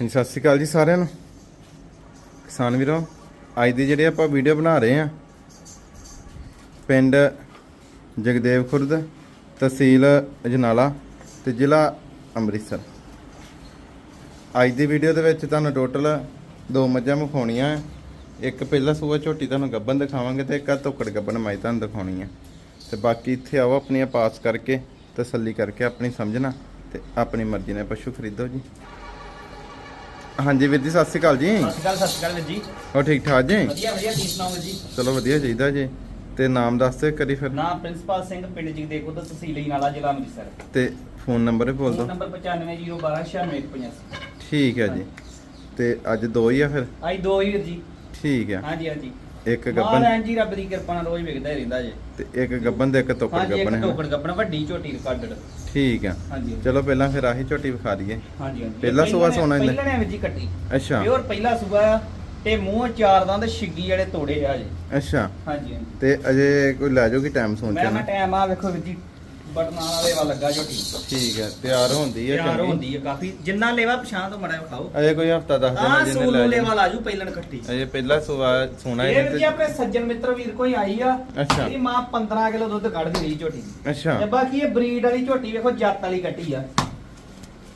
ਹਾਂਜੀ, ਸਤਿ ਸ਼੍ਰੀ ਅਕਾਲ ਜੀ ਸਾਰਿਆਂ ਨੂੰ। ਕਿਸਾਨ ਵੀਰੋ, ਅੱਜ ਦੀ ਜਿਹੜੀ ਆਪਾਂ ਵੀਡੀਓ ਬਣਾ ਰਹੇ ਆ ਪਿੰਡ ਜਗਦੇਵ ਖੁਰਦ, ਤਹਿਸੀਲ ਅਜਨਾਲਾ ਤੇ ਜ਼ਿਲ੍ਹਾ ਅੰਮ੍ਰਿਤਸਰ। ਅੱਜ ਦੀ ਵੀਡੀਓ ਦੇ ਵਿੱਚ ਤੁਹਾਨੂੰ ਟੋਟਲ ਦੋ ਮੱਝਾਂ ਵਿਖਾਉਣੀਆਂ ਇੱਕ ਪਹਿਲਾ ਸੂਆ ਝੋਟੀ ਤੁਹਾਨੂੰ ਗੱਬਨ ਦਿਖਾਵਾਂਗੇ ਤੇ ਇੱਕ ਆ ਧੁੱਕੜ ਗੱਬਨ ਮਾਈ ਤੁਹਾਨੂੰ ਦਿਖਾਉਣੀ ਹੈ। ਤੇ ਬਾਕੀ ਇੱਥੇ ਆਓ ਆਪਣੀਆਂ ਪਾਸ ਕਰਕੇ ਤਸੱਲੀ ਕਰਕੇ ਆਪਣੀ ਸਮਝਣਾ ਤੇ ਆਪਣੀ ਮਰਜ਼ੀ ਨਾਲ ਪਸ਼ੂ ਖਰੀਦੋ ਜੀ। ਹਾਂਜੀ ਵੀਰ ਜੀ ਸਤਿ ਸ਼੍ਰੀ ਅਕਾਲ ਜੀ। ਸਤਿ ਸ਼੍ਰੀ ਅਕਾਲ ਸਤਿ ਸ਼੍ਰੀ ਅਕਾਲ ਵੀਰ ਜੀ। ਹੋ ਠੀਕ ਠਾਕ ਜੀ? ਵਧੀਆ ਵਧੀਆ ਤੁਸੀਂ ਸੁਣਾਓ ਜੀ? ਚਲੋ ਵਧੀਆ ਚਾਹੀਦਾ ਜੀ। ਤੇ ਨਾਮ ਦੱਸ ਦਿਓ ਕਰੀ ਫਿਰ। ਨਾਮ ਪ੍ਰਿੰਸੀਪਲ ਸਿੰਘ ਪਿੰਡ ਜਗਦੇਵ ਖੁਦ ਤਹਿਸੀਲ ਨਾਲਾ ਜ਼ਿਲ੍ਹਾ ਅੰਮ੍ਰਿਤਸਰ। ਤੇ ਫੋਨ ਨੰਬਰ ਬੋਲ ਦਿਓ। ਨੰਬਰ 9501296185 ਠੀਕ ਹੈ ਜੀ। ਤੇ ਅੱਜ ਦੋ ਹੀ ਆ ਫਿਰ? ਆਈ ਦੋ ਹੀ ਵੀਰ ਜੀ। ਠੀਕ ਆ ਹਾਂਜੀ ਹਾਂਜੀ। ਇੱਕ ਗੱਬਨ ਐਂ ਜੀ ਰੱਬ ਦੀ ਕਿਰਪਾ ਨਾਲ ਰੋਜ਼ ਵਿਕਦਾ ਹੀ ਰਹਿੰਦਾ ਜੇ। ਤੇ ਇੱਕ ਗੱਬਨ ਦੇ ਇੱਕ ਤੋਕੜ ਹਾਂਜੀ ਗੱਬਨ ਇੱਕ ਹੈ ਟੋਕੜ ਗੱਪਣ ਵੱਡੀ ਝੋਟੀ ਰਿਕਾਰਡਡ। ਠੀਕ ਆ। ਹਾਂਜੀ ਚਲੋ ਪਹਿਲਾਂ ਫਿਰ ਆਹੀ ਝੋਟੀ ਵਿਖਾ ਦਈਏ। ਹਾਂਜੀ ਹਾਂਜੀ। ਪਹਿਲਾ ਸੂਆ ਸੋਨਾ ਇਹਨੇ? ਪਹਿਲਾਂ ਨੇ ਜੀ ਕੱਟੀ। ਅੱਛਾ। ਪਿਓਰ ਪਹਿਲਾ ਸੂਆ ਤੇ ਮੂੰਹ ਚਾਰ ਦੰਦ ਛਿੱਗੀ ਜਿਹੜੇ ਤੋੜੇ ਆ ਜੀ। ਅੱਛਾ। ਹਾਂਜੀ ਹਾਂਜੀ। ਤੇ ਅਜੇ ਕੋਈ ਲੈ ਜਾਓਗੀ ਟਾਈਮ ਸੋਚ ਮੈਂ ਨਾ? ਟਾਈਮ ਆ ਵੇਖੋ ਵੀਰ ਜੀ। ਬਟਨਾਂ ਵਾਲੇ ਵਾ ਲੱਗਾ ਝੋਟੀ ਠੀਕ ਹੈ ਤਿਆਰ ਹੁੰਦੀ ਹੈ ਤਿਆਰ ਚੰਗੀ। ਹੁੰਦੀ ਹੈ ਕਾਫੀ। ਜਿੰਨਾ ਲੈਵਾ ਪਛਾਣ ਤੋਂ ਮੜਾ ਖਾਓ। ਅਜੇ ਕੋਈ ਹਫਤਾ ਦੱਸ ਦੇਣਾ ਹਾਂ ਜਿਹਨੇ ਸੋਲੂ ਲੈ ਲੈਵਾ ਜਾਣਾ। ਲਾਜੂ ਪਹਿਲਣ ਕੱਟੀ ਅਜੇ ਪਹਿਲਾ ਸੂਆ ਸੋਨਾ ਇਹ ਇਹਨੇ ਵੀ ਤੇ ਆਪਣੇ ਸੱਜਣ ਮਿੱਤਰ ਵੀਰ ਕੋਈ ਆਈ ਆ ਅੱਛਾ। ਇਹਦੀ ਮਾਂ 15 ਕਿਲੋ ਦੁੱਧ ਕੱਢਦੀ ਰਹੀ ਝੋਟੀ ਦੀ। ਅੱਛਾ। ਤੇ ਬਾਕੀ ਇਹ ਬਰੀਡ ਵਾਲੀ ਝੋਟੀ ਵੇਖੋ ਜੱਤ ਵਾਲੀ ਕੱਟੀ ਆ।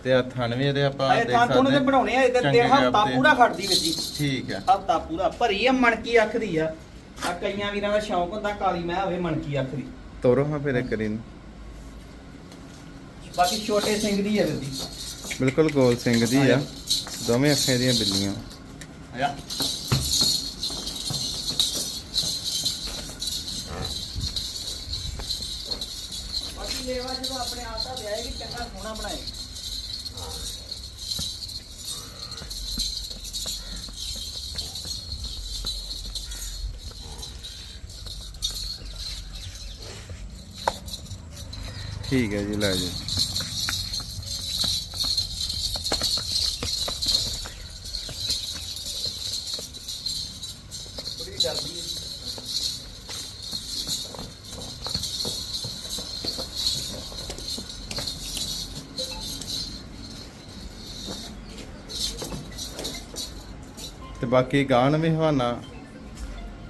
ਤੇ ਆ ਥਣ ਵੀ ਇਹਦੇ ਆਪਾਂ ਇਹ ਦੇਖ ਤਾਂ ਤੁਹਾਨੂੰ ਤੇ ਸਕਦੇ ਬਣਾਉਣੇ ਆ ਇਹ ਤੇ ਚੰਗੇ ਹਫਤਾ ਗਾਬ ਤੇ। ਪੂਰਾ ਖੜਦੀ ਵੀਰ ਜੀ। ਠੀਕ ਹੈ ਹਫਤਾ ਪੂਰਾ। ਭਰੀ ਆ ਮਣਕੀ ਅੱਖ ਦੀ ਆ। ਆ ਕਈਆਂ ਵੀਰਾਂ ਦਾ ਸ਼ੌਂਕ ਹੁੰਦਾ ਕਾਲੀ ਮੈਂ ਹੋਵੇ ਮਣਕੀ ਅੱਖ ਦੀ। ਤੋਰੋ ਹਾਂ ਫਿਰ ਇੱਕ ਵਾਰੀ ਨੂੰ। ਬਾਕੀ ਛੋਟੇ ਸਿੰਘ ਦੀ ਆ ਵੀਰ ਜੀ ਬਿਲਕੁਲ ਗੋਲ ਸਿੰਘ ਦੀ ਆ। ਦੋਵੇਂ ਅੱਖਾਂ ਦੀਆਂ ਬਿੱਲੀਆਂ। ਆਇਆ। ਬਾਕੀ ਲੇਵਾ ਜਦੋਂ ਆਪਣੇ ਆਪ ਦਾ ਵਿਆਹੇਗੀ ਚੰਗਾ ਸੋਹਣਾ ਬਣਾਏਗੀ ਠੀਕ ਹੈ ਜੀ ਲੈ ਜੀ ਡਰਦੀ ਹੈ। ਤੇ ਬਾਕੀ ਗਾਣ ਵੀ ਹਵਾਨਾ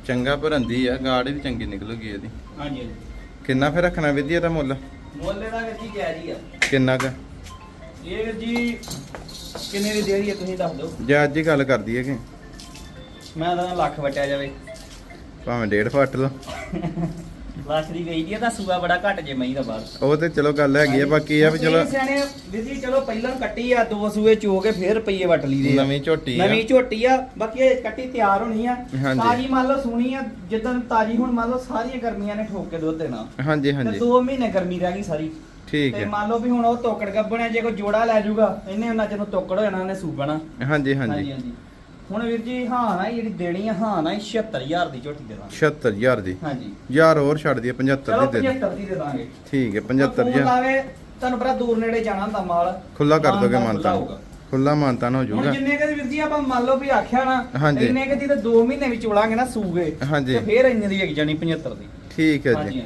ਚੰਗਾ ਭਰੰਦੀ ਆ ਗਾੜ ਵੀ ਚੰਗੀ ਨਿਕਲੂਗੀ ਇਹਦੀ। ਹਾਂਜੀ ਹਾਂਜੀ। ਕਿੰਨਾ ਫਿਰ ਰੱਖਣਾ ਵਿਧੀ ਇਹਦਾ ਮੁੱਲ? ਮੁੱਲ ਦਾ ਵੀਰ ਜੀ ਜਾਇਜ਼ ਹੀ ਆ। ਕਿੰਨਾ ਕੁ? ਇਹ ਵੀਰ ਜੀ ਕਿੰਨੇ ਦੀ ਦੇਰੀ ਹੈ ਤੁਸੀਂ ਦੱਸ ਦਿਓ। ਜੇ ਅੱਜ ਹੀ ਗੱਲ ਕਰਦੀ ਹੈ ਕਿ ਮੈਂ ਤਾਂ ਲੱਖ ਵਟਿਆ ਜਾਵੇ। ਭਾਵੇਂ ਡੇਢ ਫੱਟ ਲਓ ਲੱਖ ਦੀ ਗਈ ਦੀ ਤਾਂ ਸੂਆ ਬੜਾ ਘੱਟ ਜੇ ਮਈ ਦਾ ਬਾਅਦ। ਉਹ ਤੇ ਚਲੋ ਗੱਲ ਹੈਗੀ ਆ ਬਾਕੀ ਇਹ ਆ ਵੀ ਚਲੋ ਸਿਆਣੇ ਜੀ ਚਲੋ ਪਹਿਲਾਂ ਕੱਟੀ ਆ ਦੋ ਸੂਏ ਚੋ ਕੇ ਫੇਰ ਰੁਪਈਏ ਵਟ ਲਈ ਦੇ ਆ। ਨਵੀਂ ਝੋਟੀ ਆ। ਨਵੀਂ ਝੋਟੀ ਆ। ਬਾਕੀ ਇਹ ਕੱਟੀ ਤਿਆਰ ਹੋਣੀ ਆ। ਹਾਂਜੀ। ਤਾਜੀ ਮੰਨ ਲਓ ਸੋਹਣੀ ਆ ਜਿੱਦਾਂ ਤਾਜੀ ਹੁਣ ਮੰਨ ਲਓ ਸਾਰੀਆਂ ਗਰਮੀਆਂ ਨੇ ਠੋਕ ਕੇ ਦੁੱਧ ਦੇਣਾ। ਹਾਂਜੀ ਤੇ ਹਾਂਜੀ 2 ਮਹੀਨੇ ਗਰਮੀ ਰਹਿ ਗਈ ਸਾਰੀ। ਠੀਕ ਤੇ ਹੈ। ਮੰਨ ਲਓ ਵੀ ਹੁਣ ਉਹ ਤੋਕੜ ਗੱਬਣਿਆ ਜੇ ਕੋਈ ਜੋੜਾ ਲੈ ਜਾਊਗਾ ਇਹਨੇ ਉਹਨਾਂ ਚਿਰ ਨੂੰ ਤੋਕੜ ਹੋ ਜਾਣਾ ਇਹਨੇ ਸੂਬਣਾ। ਹਾਂਜੀ। ਹਾਂਜੀ ਹਾਂਜੀ। ਹੁਣ ਵੀਰ ਜੀ ਹਾਂ ਨਾ ਜਿਹੜੀ ਦੇਣੀ ਆ ਹਾਂ ਨਾ 76000 ਦੀ ਝੋਟੀ ਦੇ ਦਾਂਗੇ। 76000 ਦੀ? ਹਾਂਜੀ। ਯਾਰ ਹੋਰ ਛੱਡ ਦਈਏ 75 ਚਲੋ ਦੀ ਦੇ ਦਿਓ। 75 ਦੀ ਦੇ ਦਾਂਗੇ। ਠੀਕ ਹੈ ਫੋਨ 75000 ਲਾਵੇ ਤੁਹਾਨੂੰ ਪਤਾ ਦੂਰ ਨੇੜੇ ਜਾਣਾ ਹੁੰਦਾ ਮਾਲ। ਖੁੱਲਾ ਕਰ ਦੋਗੇ ਮਾਨਤਾਨ। ਖੁੱਲਾ। ਖੁੱਲਾ ਮਾਨਤਾਨ ਹੋ ਜਾਊਗਾ। ਜਿੰਨੇ ਕਦੀ ਵੀਰ ਜੀ ਆਪਾਂ ਮੰਨ ਲਓ ਵੀ ਆਖਿਆ ਨਾ। ਇੰਨੇ ਕਦੀ ਤੇ 2 ਮਹੀਨੇ ਵਿੱਚ ਚੋਲਾਂਗੇ ਨਾ ਸੂਗੇ। ਤੇ ਫੇਰ ਇੰਨੇ ਦੀ ਵਿਕ ਜਾਣੀ 75 ਦੀ। ਠੀਕ ਹੈ ਜੀ।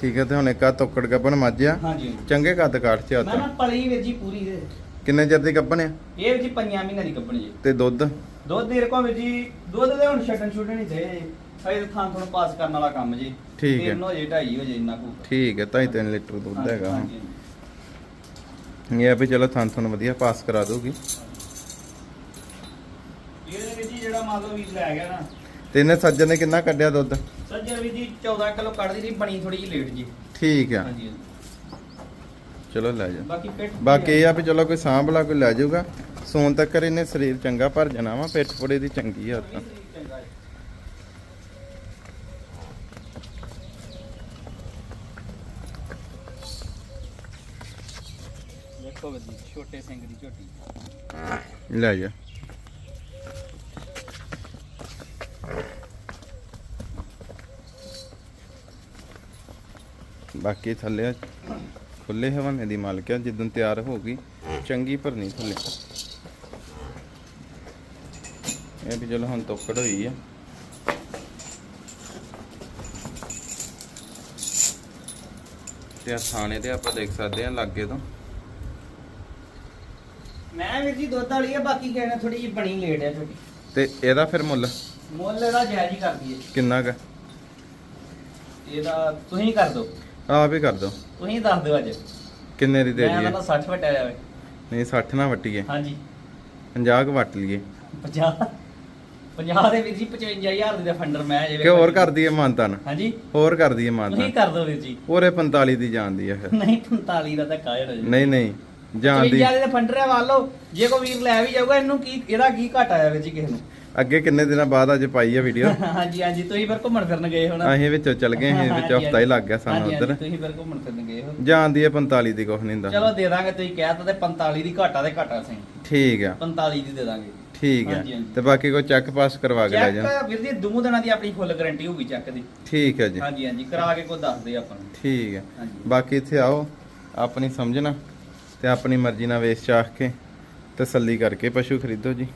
ਠੀਕ ਹੈ ਤੇ ਹੁਣ ਇੱਕ ਆ ਤੋਕੜ ਗੱਬਨ ਮੱਝ ਆ ਹਾਂਜੀ। ਚੰਗੇ ਕੱਦ ਕਾਠ ਚ ਮੈਂ ਨਾ ਪਲੀ ਵੀਰ ਜੀ ਪੂਰੀ ਦੇ। ਕਿੰਨੇ ਚਿਰ ਦੀ ਗੱਬਨ ਆ? ਇਹ ਵੀਰ ਜੀ ਪੰਜਾਂ ਮਹੀਨੇ ਦੀ ਕੱਪਣੀ ਜੀ। ਤੇ ਦੁੱਧ? ਦੁੱਧ ਦੇ ਰਕੋ ਵੀਰ ਜੀ ਦੁੱਧ ਦੇ ਹੁਣ ਛੱਡਣ ਛੁੱਟਣ ਨਹੀਂ ਦੇ। ਹਜੇ ਥਾਂ ਤੁਹਾਨੂੰ ਪਾਸ ਕਰਨ ਵਾਲਾ ਕੰਮ ਜੀ। ਠੀਕ ਹੈ। ਤਿੰਨ ਹੋ ਜੇ ਢਾਈ ਹੋ ਜੇ ਇੰਨਾ ਕੁ ਠੀਕ ਹੈ ਤਾਂ 3 ਲੀਟਰ ਦੁੱਧ ਹਾਂਜੀ, ਹੈਗਾ। ਹਾਂਜੀ। ਇਹ ਆ ਵੀ ਚਲੋ ਥਾਂ ਤੁਹਾਨੂੰ ਵਧੀਆ ਪਾਸ ਕਰਾ ਦੋਗੀ ਇਹਦੇ ਵਿੱਚ ਜੀ ਜਿਹੜਾ ਮੰਨ ਲਓ ਵੀ ਲੈ ਗਿਆ ਨਾ। ਤੇ ਇਹਨੇ ਸੱਜਣ ਨੇ ਕਿੰਨਾ ਕੱਢਿਆ ਦੁੱਧ? ਸੱਜਰ ਵੀ ਜੀ 14 ਕਿਲੋ ਕੱਢਦੀ ਰਹੀ ਬਣੀ ਥੋੜੀ ਜਿਹੀ ਲੇਟ ਜੀ। ਠੀਕ ਆ। ਹਾਂਜੀ ਹਾਂਜੀ। ਚਲੋ ਲੈ ਜਾ। ਬਾਕੀ ਪਿੱਠ ਬਾਕੀ ਇਹ ਆ ਵੀ ਚਲੋ ਕੋਈ ਸਾਂਭਲਾ ਕੋਈ ਲੈ ਜਾਊਗਾ। ਸੌਣ ਤੱਕ ਇਹਨੇ ਸਰੀਰ ਚੰਗਾ ਭਰ ਜਾਣਾ ਵਾ ਪਿੱਠ ਪੁੜੇ ਦੀ ਚੰਗੀ ਆ ਤਾਂ ਚੰਗਾ ਹੈ। ਦੇਖੋ ਵੀਰ ਜੀ ਛੋਟੇ ਸਿੰਘ ਦੀ ਝੋਟੀ। ਲੈ ਜਾ। ਬਾਕੀ ਥੱਲੇ ਖੁੱਲੇ ਹਵਾਨੇ ਦੀ ਮਾਲਕ ਆ ਜਿੱਦਨ ਤਿਆਰ ਹੋ ਗਈ ਚੰਗੀ ਭਰਨੀ ਥੱਲੇ। ਇਹ ਵੀ ਚਲੋ ਹੁਣ ਤੋਕੜ ਹੋਈ ਆ। ਤੇ ਆ ਥਾਣੇ ਤੇ ਆਪਾਂ ਦੇਖ ਸਕਦੇ ਆ ਲਾਗੇ ਤੋਂ। ਮੈਂ ਵੀਰ ਜੀ ਦੁੱਧ ਵਾਲੀ ਆ ਬਾਕੀ ਕਹਿਣਾ ਥੋੜੀ ਜਿਹੀ ਬਣੀ ਲੇਟ ਆ ਛੋਟੀ ਤੇ ਇਹਦਾ ਫਿਰ ਮੁੱਲ? ਮੁੱਲ ਇਹਦਾ ਜਾਇਜ਼ ਹੀ ਕਰ ਦਈਏ ਕਿੰਨਾ ਕ? ਇਹਦਾ ਤੁਸੀਂ ਕਰ ਦਿਓ। ਆਪ ਹੀ ਕਰ ਦੋ ਤੁਸੀਂ ਦੱਸ ਦਿਓ ਅੱਜ। ਕਿੰਨੇ ਦੀ ਦੇ ਮੈਂ ਦਈਏ? ਕਹਿੰਦਾ 60 ਵਟਿਆ ਜਾਵੇ। ਨਹੀਂ 60 ਨਾ ਵਟੀਏ। ਹਾਂਜੀ। 50 ਕ ਵਟ ਲਈਏ। 50 50 ਦੇ ਵੀਰ ਜੀ 55000 ਦੀ ਦਾ ਫੰਡਰ ਮੈਂ ਜੇ ਕਿ ਹੋਰ ਕਰ ਦਈਏ ਮਾਨਤਨ? ਹਾਂਜੀ। ਹੋਰ ਕਰ ਦਈਏ ਤੁਸੀਂ ਮਾਨਤਨ ਕਰ ਦਿਓ ਵੀਰ ਜੀ। ਉਹਰੇ 45 ਦੀ ਜਾਂਦੀ ਫਿਰ। ਨਹੀਂ 45 ਦਾ ਤਾਂ ਕਾਹੜ ਜੀ। ਨਹੀਂ ਨਹੀਂ ਜਾਂਦੀ 55 ਦੇ ਫੰਡਰ ਆ ਵਾਲੋ ਜੇ ਕੋਈ ਵੀਰ ਲੈ ਵੀ ਜਾਊਗਾ ਇਹਨੂੰ ਕੀ ਇਹਦਾ ਕੀ ਘਾਟਾ ਆਇਆ ਵੀਰ ਜੀ ਕਿਸੇ ਨੂੰ? ਅੱਗੇ ਕਿੰਨੇ ਦਿਨਾਂ ਬਾਅਦ ਅੱਜ ਪਾਈ ਆ ਵੀਡੀਓ ਹਾਂਜੀ ਹਾਂਜੀ ਤੁਸੀਂ ਫਿਰ ਘੁੰਮਣ ਫਿਰਨ ਗਏ ਹੋਣਾ। ਅਸੀਂ ਵਿੱਚੋਂ ਚੱਲ ਗਏ ਸੀ ਵਿੱਚ ਹਫਤਾ ਹੀ ਲੱਗ ਗਿਆ ਸਾਨੂੰ ਉਧਰ। ਤੁਸੀਂ ਫਿਰ ਘੁੰਮਣ ਫਿਰਨ ਗਏ ਹੋ। ਜਾਂਦੀ ਆ 45 ਦੀ ਕੁਛ ਨਹੀਂ ਹੁੰਦਾ। ਚਲੋ ਦੇ ਦਾਂਗੇ ਤੁਸੀਂ ਕਹਿ ਤਾ ਤੇ 45 ਦੀ ਘਾਟਾ ਤੇ ਘਾਟਾ ਸਹੀ ਠੀਕ ਆ 45 ਦੀ ਦੇ ਦਾਂਗੇ। ਠੀਕ ਹਾਂਜੀ। ਤੇ ਬਾਕੀ ਕੋਈ ਚੈੱਕ ਪਾਸ ਕਰਵਾ ਕੇ ਲੈ ਜਾ ਚੈੱਕ ਵੀਰ ਜੀ ਦੋ ਦਿਨਾਂ ਦੀ ਆਪਣੀ ਫੁੱਲ ਗਾਰੰਟੀ ਹੋਊਗੀ ਚੈੱਕ ਦੀ। ਠੀਕ ਹੈ ਜੀ। ਹਾਂਜੀ ਹਾਂਜੀ ਕਰਾ ਕੇ ਕੋਈ ਦੱਸ ਦੇ ਆਪਾਂ ਨੂੰ। ਠੀਕ ਹੈ। ਹਾਂਜੀ। ਬਾਕੀ ਇੱਥੇ ਆਓ ਆਪਣੀ ਸਮਝਣਾ ਤੇ ਆਪਣੀ ਮਰਜ਼ੀ ਨਾਲ ਵੇਚ ਚਾਖ ਕੇ ਤਸੱਲੀ ਕਰਕੇ ਪਸ਼ੂ ਖਰੀਦੋ ਜੀ।